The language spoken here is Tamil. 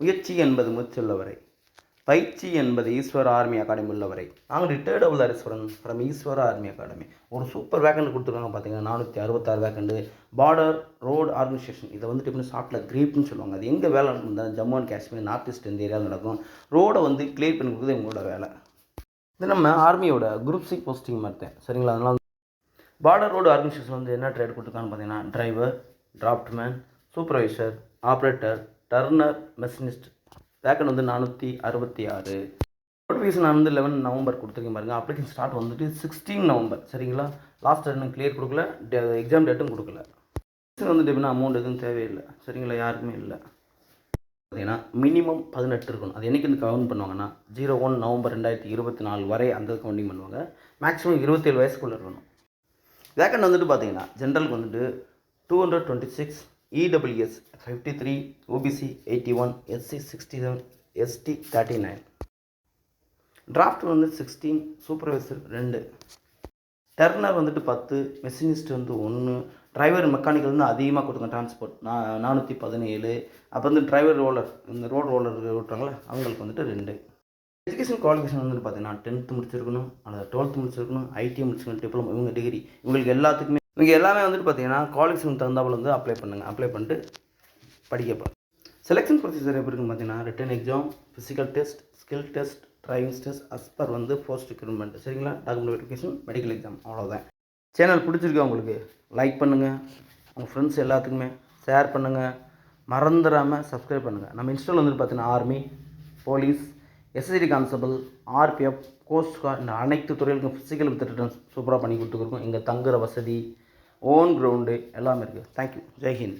முயற்சி என்பது முச்சுள்ளவரை பயிற்சி என்பது ஈஸ்வர ஆர்மி அகாடமி உள்ளவரை. நாங்கள் retired Avathareeswaran from Eswara army academy. ஒரு சூப்பர் வேக்கண்ட் கொடுத்துருக்காங்க பார்த்தீங்கன்னா நானூற்றி அறுபத்தாறு வேக்கண்டு பார்டர் ரோடு ஆர்கனைசேஷன் இதை வந்துட்டு எப்படி ஷார்ட்டில் கிரீப்னு சொல்லுவாங்க. அது எங்கே வேலை நடந்தால் Jammu and Kashmir north east இந்த ஏரியாவில் நடக்கும். ரோடை வந்து கிளியர் பண்ணி கொடுக்குறது எங்களோட வேலை. இது நம்ம ஆர்மியோட குரூப் சி போஸ்டிங் மாற்றேன் சரிங்களா? அதனால் பார்டர் ரோடு ஆர்கனைசேஷன் வந்து என்ன ட்ரேட் கொடுத்துருக்கான்னு பார்த்தீங்கன்னா driver draftsman supervisor operator turner machinist. Vacant வந்து நானூற்றி அறுபத்தி ஆறு. நோட்டிஃபிகேஷன் நான் வந்து லெவன் நவம்பர் கொடுத்துருக்கேன் பாருங்கள் அப்ளிகேஷன் ஸ்டார்ட் வந்துட்டு சிக்ஸ்டீன் நவம்பர். சரிங்களா? லாஸ்ட் இன்னும் கிளியர் கொடுக்கல. எக்ஸாம் டேட்டும் கொடுக்கல. வந்துட்டு எப்படின்னா அமௌண்ட் எதுவும் தேவையில்லை. சரிங்களா? யாருக்குமே இல்லை. பார்த்தீங்கன்னா மினிமம் பதினெட்டு இருக்கணும். அது என்றைக்கு வந்து கவுண்ட் பண்ணுவாங்கன்னா ஜீரோ ஒன் நவம்பர் ரெண்டாயிரத்தி இருபத்தி நாலு வரை அந்த கவுண்டிங் பண்ணுவாங்க. மேக்ஸிமம் இருபத்தேழு வயசுக்குள்ளே இருக்கணும். வேக்கண்ட் வந்துட்டு பார்த்தீங்கன்னா ஜென்ரலுக்கு வந்துட்டு two hundred twenty six EWS fifty three OBC eighty one SC sixty seven ST thirty nine draft வந்து சிக்ஸ்டீன் சூப்பர்வைசர் ரெண்டு. டர்னர் வந்துட்டு பத்து மெஷினிஸ்ட் வந்து ஒன்று டிரைவர் மெக்கானிக்கல் வந்து அதிகமாக கொடுத்துங்க டிரான்ஸ்போர்ட் நா நானூற்றி பதினேழு. அப்புறம் வந்து டிரைவர் ரோலர் இந்த ரோட் ரோலர் ஓட்டுறாங்களே அவங்களுக்கு வந்துட்டு ரெண்டு. எஜுகேஷன் குவாலிஃபிகேஷன் வந்துட்டு பார்த்தீங்கன்னா டென்த்து முடிச்சிருக்கணும் அல்லது டுவெல்த்து முடிச்சிருக்கணும் ஐடி முடிச்சிருக்கணும் டிப்ளமோ இவங்க டிகிரி இவங்களுக்கு எல்லாத்துக்குமே இவங்க எல்லாமே வந்துட்டு பார்த்தீங்கன்னா குவாலிஃபிகேஷன் தகுந்தாப்பில் வந்து அப்ளை பண்ணுங்கள் அப்ளை பண்ணிட்டு படிக்கப்போ செலெக்ஷன் ப்ரொசீஜர் எப்படி இருக்குன்னு பார்த்தீங்கன்னா written exam physical test skill test driving test as per வந்து போஸ்ட் ரெக்ரூட்மெண்ட் சரிங்களா? டாக்குமெண்ட் வெரிஃபிகேஷன் மெடிக்கல் எக்ஸாம் அவ்வளோதான் சேனல் பிடிச்சிருக்கா உங்களுக்கு? லைக் பண்ணுங்கள் உங்கள் ஃப்ரெண்ட்ஸ் எல்லாத்துக்குமே ஷேர் பண்ணுங்கள் மறந்துடாமல் சப்ஸ்கிரைப் பண்ணுங்கள் நம்ம இன்ஸ்டால் வந்துட்டு பார்த்தீங்கன்னா army police SST constable RPF coast guard இந்த அனைத்து துறைகளுக்கும் ஃபிசிக்கல் வித் சூப்பராக பண்ணி கொடுத்துருக்கோம் இங்கே தங்குற வசதி ఓన్ గ్రౌండే. ఎలా మెరుగు థ్యాంక్ యూ జై హింద్.